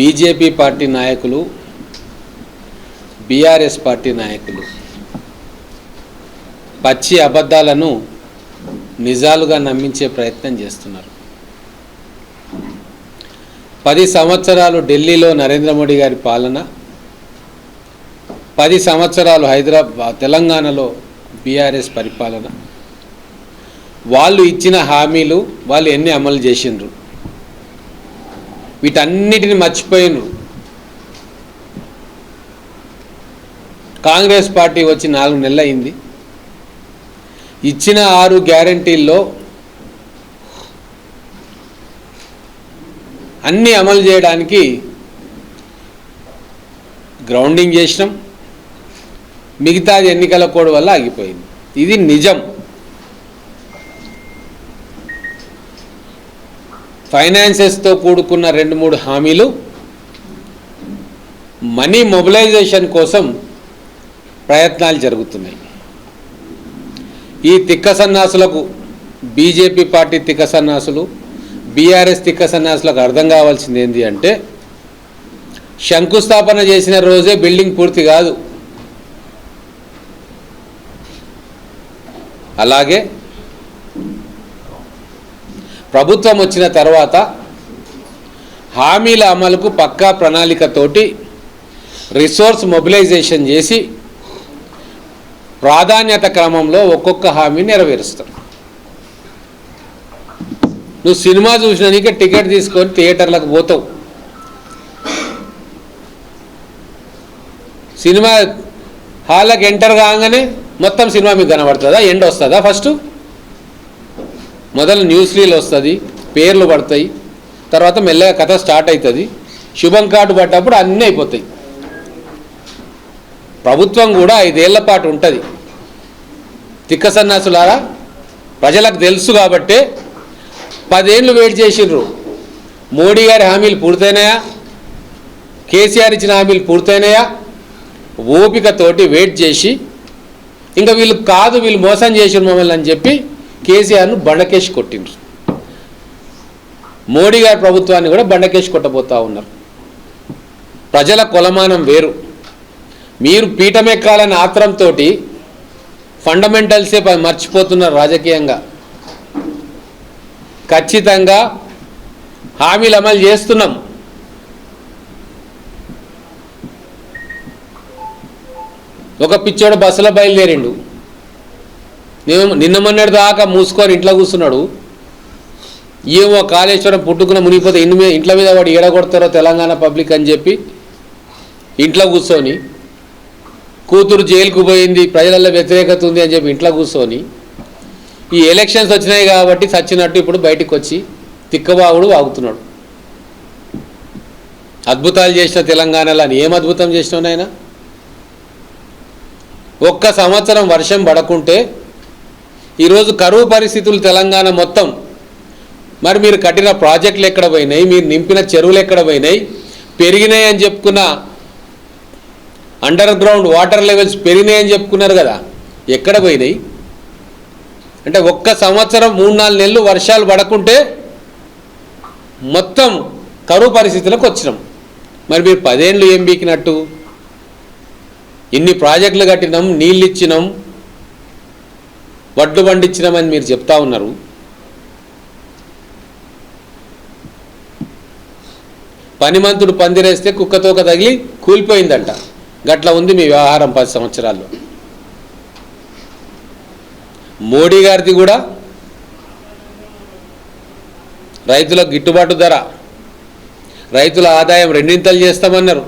BJP party నాయకులు BRS party నాయకులు. పచ్చి అబద్ధాలను నిజాలుగా నమ్మించే ప్రయత్నం చేస్తున్నారు. పది సంవత్సరాలు ఢిల్లీలో నరేంద్ర మోడీ గారి పాలన పది సంవత్సరాలు హైదరాబాద్ తెలంగాణలో బీఆర్ఎస్ పరిపాలన. వాళ్ళు ఇచ్చిన హామీలు వాళ్ళు ఎన్ని అమలు చేసిండ్రు? వీటన్నిటిని మర్చిపోయినరు. కాంగ్రెస్ పార్టీ వచ్చి నాలుగు నెలలు అయింది ఇచ్చిన ఆరు గ్యారంటీల్లో అన్నీ అమలు చేయడానికి గ్రౌండింగ్ చేసినాం. మిగతాది ఎన్నికల కోడ్ వల్ల ఆగిపోయింది. ఇది నిజం. ఫైనాన్సెస్తో కూడుకున్న రెండు మూడు హామీలు మనీ మొబిలైజేషన్ కోసం ప్రయత్నాలు జరుగుతున్నాయి. ఈ తిక్క సన్నాసులకు బీజేపీ పార్టీ తిక్క సన్నాసులు బీఆర్ఎస్ తిక్క సన్నాసులకు అర్థం కావాల్సింది ఏంటి అంటే శంకుస్థాపన చేసిన రోజే బిల్డింగ్ పూర్తి కాదు. అలాగే ప్రభుత్వం వచ్చిన తర్వాత హామీల అమలుకు పక్కా ప్రణాళికతోటి రిసోర్స్ మొబిలైజేషన్ చేసి ప్రాధాన్యత క్రమంలో ఒక్కొక్క హామీ నెరవేరుస్తాం నువ్వు సినిమా చూసినానికే టికెట్ తీసుకొని థియేటర్లకు పోతావు. సినిమా హాల్కి ఎంటర్ కాగానే మొత్తం సినిమా మీకు కనబడుతుందా? ఎండ్ వస్తుందా ఫస్ట్? మొదలు న్యూస్ రీల్ వస్తుంది పేర్లు పడతాయి తర్వాత మెల్లగా కథ స్టార్ట్ అవుతుంది శుభం కార్డు పడ్డప్పుడు అన్నీ అయిపోతాయి. ప్రభుత్వం కూడా ఐదేళ్ళ పాటు ఉంటుంది. తిక్క సన్నాసులారా ప్రజలకు తెలుసు కాబట్టే పదేళ్ళు వెయిట్ చేసిండ్రు. మోడీ గారి హామీలు పూర్తయినాయా? కేసీఆర్ ఇచ్చిన హామీలు పూర్తయినాయా? ఓపికతోటి వెయిట్ చేసి ఇంకా వీళ్ళు కాదు వీళ్ళు మోసం చేసిన మమ్మల్ని అని చెప్పి కేసీఆర్ను బండకేసి కొట్టిండ్రు. మోడీ గారి ప్రభుత్వాన్ని కూడా బండకేసి కొట్టబోతూ ఉన్నారు. ప్రజల కొలమానం వేరు. మీరు పీఠమెక్కాలని ఆత్రంతో ఫండమెంటల్సే ప- మర్చిపోతున్నారు రాజకీయంగా. ఖచ్చితంగా హామీలు అమలు చేస్తున్నాం. ఒక పిచ్చోడు బస్సులో బయలుదేరిండు. నేను నిన్న మొన్నటి దాకా మూసుకొని ఇంట్లో కూర్చున్నాడు. ఏమో కాళేశ్వరం పుట్టుకున్న మునిగిపోతే ఇంటి మీద ఇంట్లో మీద వాడు ఏడగొడతారో తెలంగాణ పబ్లిక్ అని చెప్పి ఇంట్లో కూర్చొని కూతురు జైలుకు పోయింది ప్రజలలో వ్యతిరేకత ఉంది అని చెప్పి ఇంట్లో కూర్చొని ఈ ఎలక్షన్స్ వచ్చినాయి కాబట్టి చచ్చినట్టు ఇప్పుడు బయటికి వచ్చి తిక్కబాగుడు వాగుతున్నాడు. అద్భుతాలు చేసిన తెలంగాణలో అని ఏం అద్భుతం చేసినావు నాయనా? ఒక్క సంవత్సరం వర్షం పడకుంటే ఈరోజు కరువు పరిస్థితులు తెలంగాణ మొత్తం. మరి మీరు కట్టిన ప్రాజెక్టులు ఎక్కడ పోయినాయి? మీరు నింపిన చెరువులు ఎక్కడ పోయినాయి? పెరిగినాయి అని చెప్పుకున్న అండర్ గ్రౌండ్ వాటర్ లెవెల్స్ పెరిగినాయని చెప్పుకున్నారు కదా. ఎక్కడ పోయినాయి? అంటే ఒక్క సంవత్సరం మూడు నాలుగు నెలలు వర్షాలు పడకుంటే మొత్తం కరువు పరిస్థితులకు వచ్చినాం. మరి మీరు పదేళ్ళు ఏం బీకినట్టు? ఇన్ని ప్రాజెక్టులు కట్టినాం నీళ్ళు ఇచ్చినాం. వడ్లు పండించినామని మీరు చెప్తా ఉన్నారు. పనిమంతుడు పందిరేస్తే కుక్కతోక తగిలి కూలిపోయిందంట. గట్ల ఉంది మీ వ్యవహారం పది సంవత్సరాల్లో. మోడీ గారిది కూడా రైతులకు గిట్టుబాటు ధర. రైతుల ఆదాయం రెండింతలు చేస్తామన్నారు.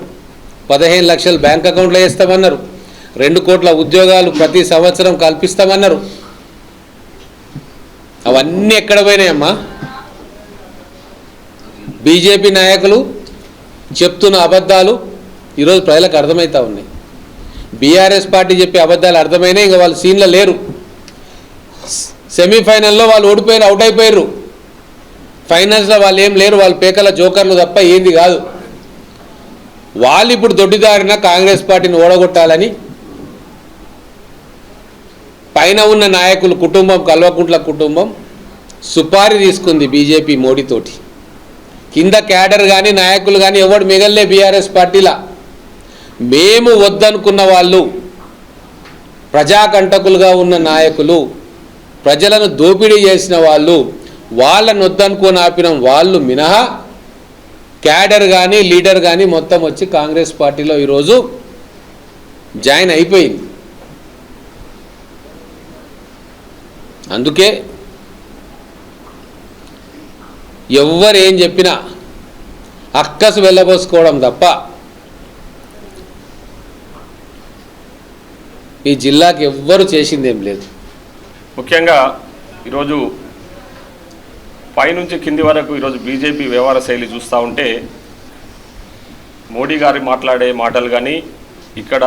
పదిహేను లక్షలు బ్యాంక్ అకౌంట్లో వేస్తామన్నారు. రెండు కోట్ల ఉద్యోగాలు ప్రతి సంవత్సరం కల్పిస్తామన్నారు. అవన్నీ ఎక్కడ పోయినాయమ్మా? బీజేపీ నాయకులు చెప్తున్న అబద్ధాలు ఈరోజు ప్రజలకు అర్థమవుతా ఉన్నాయి. బీఆర్ఎస్ పార్టీ చెప్పే అబద్ధాలు అర్థమైనా ఇంకా వాళ్ళు సీన్లో లేరు. సెమీఫైనల్లో వాళ్ళు ఓడిపోయారు అవుట్ అయిపోయారు. ఫైనల్స్లో వాళ్ళు ఏం లేరు వాళ్ళు పేకల జోకర్లు తప్ప ఏంది కాదు. వాళ్ళు ఇప్పుడు దొడ్డిదారిన కాంగ్రెస్ పార్టీని ఓడగొట్టాలని పైన ఉన్న నాయకులు కుటుంబం కల్వకుంట్ల కుటుంబం సుపారీ తీసుకుంది బీజేపీ మోడీతోటి. కింద క్యాడర్ కానీ నాయకులు కానీ ఎవడు మిగల్లే బీఆర్ఎస్ పార్టీలా? మేము వద్దనుకున్న వాళ్ళు ప్రజాకంటకులుగా ఉన్న నాయకులు ప్రజలను దోపిడీ చేసిన వాళ్ళు వాళ్ళని వద్దనుకొని ఆపిన వాళ్ళు మినహా క్యాడర్ కానీ లీడర్ కానీ మొత్తం వచ్చి కాంగ్రెస్ పార్టీలో ఈరోజు జాయిన్ అయిపోయింది. అందుకే ఎవ్వరు ఏం చెప్పినా అక్కసు వెళ్ళబోసుకోవడం తప్ప ఈ జిల్లాకి ఎవ్వరు చేసిందేం లేదు. ముఖ్యంగా ఈరోజు పైనుంచి కింది వరకు ఈరోజు బీజేపీ వ్యవహార శైలి చూస్తూ ఉంటే మోడీ గారి మాట్లాడే మాటలు కానీ ఇక్కడ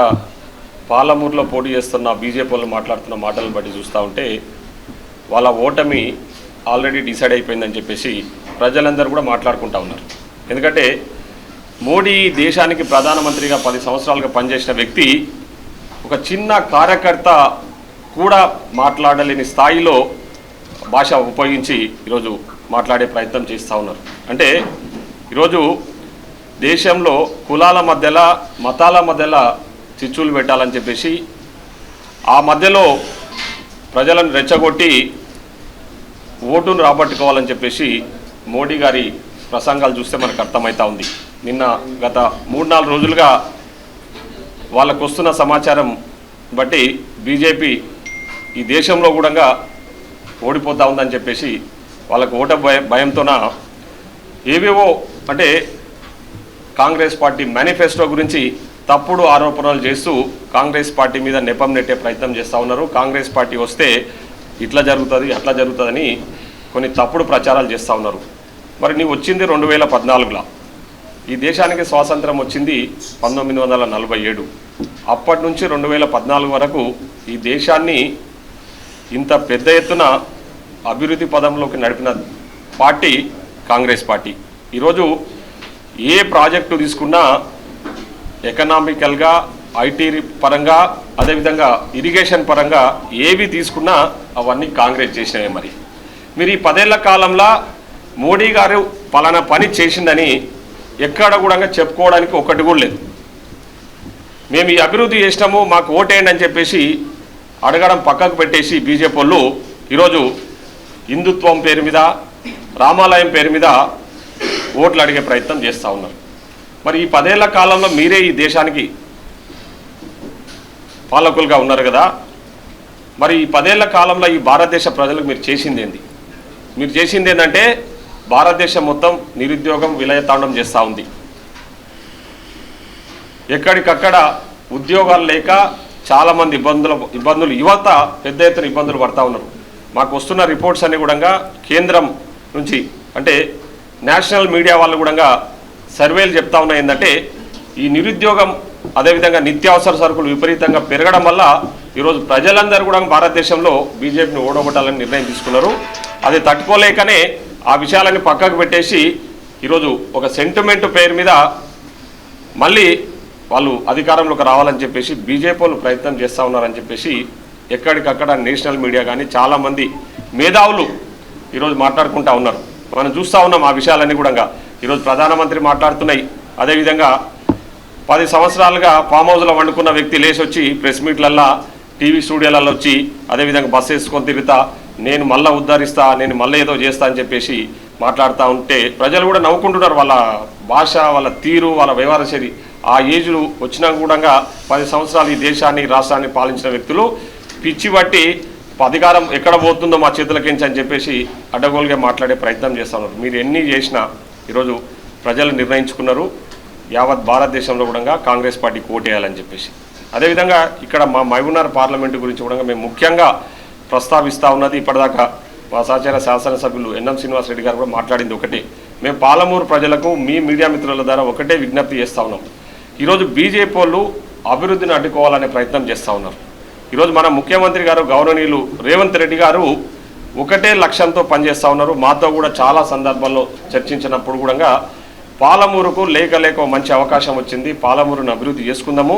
పాలమూరులో పోటీ చేస్తున్న బీజేపీ వాళ్ళు మాట్లాడుతున్న మాటలను బట్టి చూస్తూ ఉంటే వాళ్ళ ఓటమి ఆల్రెడీ డిసైడ్ అయిపోయిందని చెప్పేసి ప్రజలందరూ కూడా మాట్లాడుకుంటా ఉన్నారు. ఎందుకంటే మోడీ దేశానికి ప్రధానమంత్రిగా పది సంవత్సరాలుగా పనిచేసిన వ్యక్తి ఒక చిన్న కార్యకర్త కూడా మాట్లాడలేని స్థాయిలో భాష ఉపయోగించి ఈరోజు మాట్లాడే ప్రయత్నం చేస్తూ ఉన్నారు. అంటే ఈరోజు దేశంలో కులాల మధ్యలో మతాల మధ్యలో చిచ్చులు పెట్టాలని చెప్పేసి ఆ మధ్యలో ప్రజలను రెచ్చగొట్టి ఓటును రాబట్టుకోవాలని చెప్పేసి మోడీ గారి ప్రసంగాలు చూస్తే మనకు అర్థమవుతా ఉంది. నిన్న గత మూడు నాలుగు రోజులుగా వాళ్ళకు వస్తున్న సమాచారం బట్టి బీజేపీ ఈ దేశంలో కూడా ఓడిపోతూ ఉందని చెప్పేసి వాళ్ళకు ఓట భయ భయంతోన ఏవేవో అంటే కాంగ్రెస్ పార్టీ మేనిఫెస్టో గురించి తప్పుడు ఆరోపణలు చేస్తూ కాంగ్రెస్ పార్టీ మీద నెపం నెట్టే ప్రయత్నం చేస్తూ ఉన్నారు. కాంగ్రెస్ పార్టీ వస్తే ఇట్లా జరుగుతుంది అట్లా జరుగుతుందని కొన్ని తప్పుడు ప్రచారాలు చేస్తూ ఉన్నారు. మరి నీవు వచ్చింది రెండు వేల పద్నాలుగులో? ఈ దేశానికి స్వాతంత్రం వచ్చింది పంతొమ్మిది వందల నలభై ఏడు. అప్పటి నుంచి రెండు వేల పద్నాలుగు వరకు ఈ దేశాన్ని ఇంత పెద్ద ఎత్తున అభివృద్ధి పదంలోకి నడిపిన పార్టీ కాంగ్రెస్ పార్టీ. ఈరోజు ఏ ప్రాజెక్టు తీసుకున్నా ఎకనామికల్గా ఐటీ పరంగా అదేవిధంగా ఇరిగేషన్ పరంగా ఏవి తీసుకున్నా అవన్నీ కాంగ్రెస్ చేసినవే మరి. మీరు ఈ పదేళ్ళ కాలంలో మోడీ గారు పలానా పని చేసిందని ఎక్కడ కూడా చెప్పుకోవడానికి ఒక్కటి కూడా లేదు. మేము ఈ అభివృద్ధి చేసినాము మాకు ఓటేయండి అని చెప్పేసి అడగడం పక్కకు పెట్టేసి బీజేపీ వాళ్ళు ఈరోజు హిందుత్వం పేరు మీద రామాలయం పేరు మీద ఓట్లు అడిగే ప్రయత్నం చేస్తూ ఉన్నారు. మరి ఈ పదేళ్ళ కాలంలో మీరే ఈ దేశానికి పాలకులుగా ఉన్నారు కదా. మరి ఈ పదేళ్ళ కాలంలో ఈ భారతదేశ ప్రజలకు మీరు చేసింది ఏంది? మీరు చేసింది ఏంటంటే భారతదేశం మొత్తం నిరుద్యోగం విలయతాండం చేస్తూ ఉంది. ఎక్కడికక్కడ ఉద్యోగాలు లేక చాలామంది ఇబ్బందుల ఇబ్బందులు యువత పెద్ద ఎత్తున ఇబ్బందులు పడతా ఉన్నారు. మాకు వస్తున్న రిపోర్ట్స్ అన్ని కూడా కేంద్రం నుంచి అంటే నేషనల్ మీడియా వాళ్ళు కూడా సర్వేలు చెప్తా ఉన్నాయి ఏంటంటే ఈ నిరుద్యోగం అదేవిధంగా నిత్యావసర సరుకులు విపరీతంగా పెరగడం వల్ల ఈరోజు ప్రజలందరూ కూడా భారతదేశంలో బీజేపీని ఓడగొట్టాలని నిర్ణయం తీసుకున్నారు. అది తట్టుకోలేకనే ఆ విషయాలన్నీ పక్కకు పెట్టేసి ఈరోజు ఒక సెంటిమెంట్ పేరు మీద మళ్ళీ వాళ్ళు అధికారంలోకి రావాలని చెప్పేసి బీజేపీ వాళ్ళు ప్రయత్నం చేస్తూ ఉన్నారని చెప్పేసి ఎక్కడికక్కడ నేషనల్ మీడియా కానీ చాలామంది మేధావులు ఈరోజు మాట్లాడుకుంటా ఉన్నారు. మనం చూస్తూ ఉన్నాం ఆ విషయాలన్నీ కూడా. ఈరోజు ప్రధానమంత్రి మాట్లాడుతున్నాయి. అదేవిధంగా పది సంవత్సరాలుగా ఫామ్ హౌస్లో వండుకున్న వ్యక్తి లేచి వచ్చి ప్రెస్ మీట్లల్లా టీవీ స్టూడియోలలో వచ్చి అదేవిధంగా బస్సు వేసుకొని తిరుగుతా నేను మళ్ళీ ఉద్ధరిస్తా నేను మళ్ళీ ఏదో చేస్తా అని చెప్పేసి మాట్లాడుతూ ఉంటే ప్రజలు కూడా నవ్వుకుంటున్నారు. వాళ్ళ భాష వాళ్ళ తీరు వాళ్ళ వ్యవహార శైలి. ఆ ఏజ్లు వచ్చినా కూడా పది సంవత్సరాలు ఈ దేశాన్ని రాష్ట్రాన్ని పాలించిన వ్యక్తులు పిచ్చి బట్టి అధికారం ఎక్కడ పోతుందో మా చేతులకించి అని చెప్పేసి అడ్డగోలుగా మాట్లాడే ప్రయత్నం చేస్తున్నారు మీరు ఎన్ని చేసినా ఈరోజు ప్రజలు నిర్ణయించుకున్నారు యావత్ భారతదేశంలో కూడా కాంగ్రెస్ పార్టీకి ఓటేయాలని చెప్పేసి. అదేవిధంగా ఇక్కడ మా మహబూబ్నగర్ పార్లమెంటు గురించి కూడా మేము ముఖ్యంగా ప్రస్తావిస్తూ ఉన్నది ఇప్పటిదాకా మా సహచార శాసనసభ్యులు ఎన్ఎం శ్రీనివాసరెడ్డి గారు కూడా మాట్లాడింది ఒకటే. మేము పాలమూరు ప్రజలకు మీ మీడియా మిత్రుల ద్వారా ఒకటే విజ్ఞప్తి చేస్తూ ఉన్నాం. ఈరోజు బీజేపీ వాళ్ళు అభివృద్ధిని అడ్డుకోవాలనే ప్రయత్నం చేస్తూ ఉన్నారు. ఈరోజు మన ముఖ్యమంత్రి గారు గౌరవనీయులు రేవంత్ రెడ్డి గారు ఒకటే లక్ష్యంతో పనిచేస్తూ ఉన్నారు. మాతో కూడా చాలా సందర్భాల్లో చర్చించినప్పుడు కూడా పాలమూరుకు లేక లేక మంచి అవకాశం వచ్చింది. పాలమూరును అభివృద్ధి చేసుకుందాము.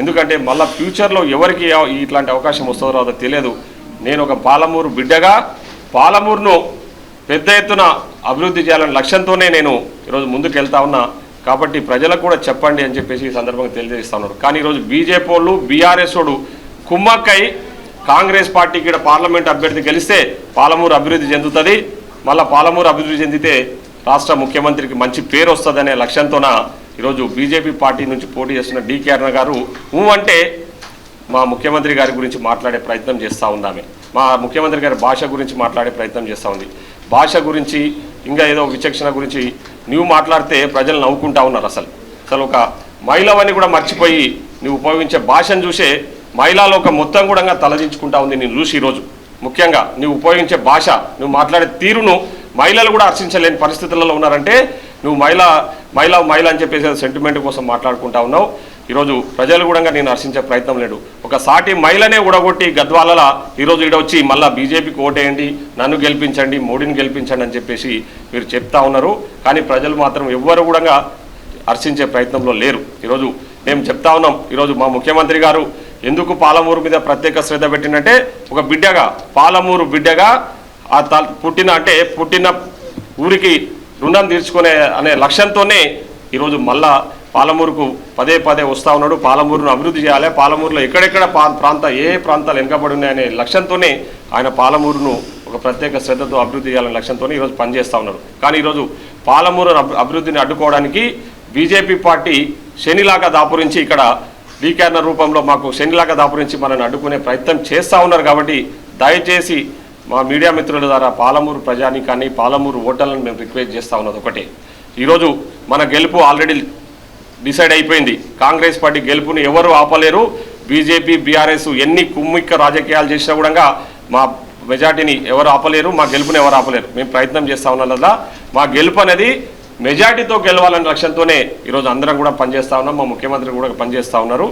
ఎందుకంటే మళ్ళీ ఫ్యూచర్లో ఎవరికి ఇట్లాంటి అవకాశం వస్తుందో రాదో తెలియదు. నేను ఒక పాలమూరు బిడ్డగా పాలమూరును పెద్ద ఎత్తున అభివృద్ధి చేయాలనే లక్ష్యంతోనే నేను ఈరోజు ముందుకు వెళ్తా ఉన్నా. కాబట్టి ప్రజలకు కూడా చెప్పండి అని చెప్పేసి ఈ సందర్భంగా తెలియజేస్తా ఉన్నారు. కానీ ఈరోజు బీజేపీ వాళ్ళు బీఆర్ఎస్ వాడు కుమ్మక్కై కాంగ్రెస్ పార్టీకి ఇక్కడ పార్లమెంట్ అభ్యర్థి గెలిస్తే పాలమూరు అభివృద్ధి చెందుతుంది. మళ్ళీ పాలమూరు అభివృద్ధి చెందితే రాష్ట్ర ముఖ్యమంత్రికి మంచి పేరు వస్తుందనే లక్ష్యంతోన ఈరోజు బీజేపీ పార్టీ నుంచి పోటీ చేస్తున్న డీకే అరుణ గారు ఊ అంటే మా ముఖ్యమంత్రి గారి గురించి మాట్లాడే ప్రయత్నం చేస్తూ ఉందామే. మా ముఖ్యమంత్రి గారి భాష గురించి మాట్లాడే ప్రయత్నం చేస్తూ ఉంది. భాష గురించి ఇంకా ఏదో విచక్షణ గురించి నువ్వు మాట్లాడితే ప్రజలు నవ్వుకుంటా ఉన్నారు అసలు. అసలు ఒక మహిళవని కూడా మర్చిపోయి నువ్వు ఉపయోగించే భాషను చూసే మహిళాలోకం మొత్తం కూడా తలదించుకుంటా ఉంది నేను చూసి ఈరోజు. ముఖ్యంగా నువ్వు ఉపయోగించే భాష నువ్వు మాట్లాడే తీరును మహిళలు కూడా హర్షించలేని పరిస్థితులలో ఉన్నారంటే నువ్వు మహిళ మహిళ మహిళ అని చెప్పేసి సెంటిమెంట్ కోసం మాట్లాడుకుంటా ఉన్నావు. ఈరోజు ప్రజలు కూడా నేను హర్షించే ప్రయత్నం లేడు ఒక సాటి మహిళనే ఉడగొట్టి గద్వాలల ఈరోజు ఈడ వచ్చి మళ్ళీ బీజేపీకి ఓటేయండి నన్ను గెలిపించండి మోడీని గెలిపించండి అని చెప్పేసి మీరు చెప్తా ఉన్నారు. కానీ ప్రజలు మాత్రం ఎవ్వరు కూడా హర్షించే ప్రయత్నంలో లేరు. ఈరోజు మేము చెప్తా ఉన్నాం. ఈరోజు మా ముఖ్యమంత్రి గారు ఎందుకు పాలమూరు మీద ప్రత్యేక శ్రద్ధ పెట్టిందంటే ఒక బిడ్డగా పాలమూరు బిడ్డగా ఆ త పుట్టిన అంటే పుట్టిన ఊరికి రుణం తీర్చుకునే అనే లక్ష్యంతోనే ఈరోజు మళ్ళా పాలమూరుకు పదే పదే వస్తూ ఉన్నాడు. పాలమూరును అభివృద్ధి చేయాలి. పాలమూరులో ఎక్కడెక్కడ పా- ప్రాంత ఏ ప్రాంతాలు వెనుకబడి ఉన్నాయనే లక్ష్యంతోనే ఆయన పాలమూరును ఒక ప్రత్యేక శ్రద్ధతో అభివృద్ధి చేయాలనే లక్ష్యంతోనే ఈరోజు పనిచేస్తూ ఉన్నారు కానీ ఈరోజు పాలమూరు అభివృద్ధిని అడ్డుకోవడానికి బీజేపీ పార్టీ శనిలాగా దాపురించి ఇక్కడ డీకేర్న రూపంలో మాకు శనిలాగా దాపురించి మనల్ని అడ్డుకునే ప్రయత్నం చేస్తూ ఉన్నారు కాబట్టి దయచేసి మా మీడియా మిత్రుల ద్వారా పాలమూరు ప్రజానికాన్ని పాలమూరు ఓటర్లను మేము రిక్వెస్ట్ చేస్తూ ఉన్నది ఒకటే. ఈరోజు మన గెలుపు ఆల్రెడీ డిసైడ్ అయిపోయింది. కాంగ్రెస్ పార్టీ గెలుపుని ఎవరు ఆపలేరు. బీజేపీ బీఆర్ఎస్ ఎన్ని కుమ్మిక్క రాజకీయాలు చేసినా కూడా మా మెజార్టీని ఎవరు ఆపలేరు మా గెలుపుని ఎవరు ఆపలేరు. మేము ప్రయత్నం చేస్తా ఉన్నదా మా గెలుపు అనేది మెజార్టీతో గెలవాలనే లక్ష్యంతోనే ఈరోజు అందరం కూడా పనిచేస్తూ ఉన్నాం. మా ముఖ్యమంత్రి కూడా పనిచేస్తా ఉన్నారు.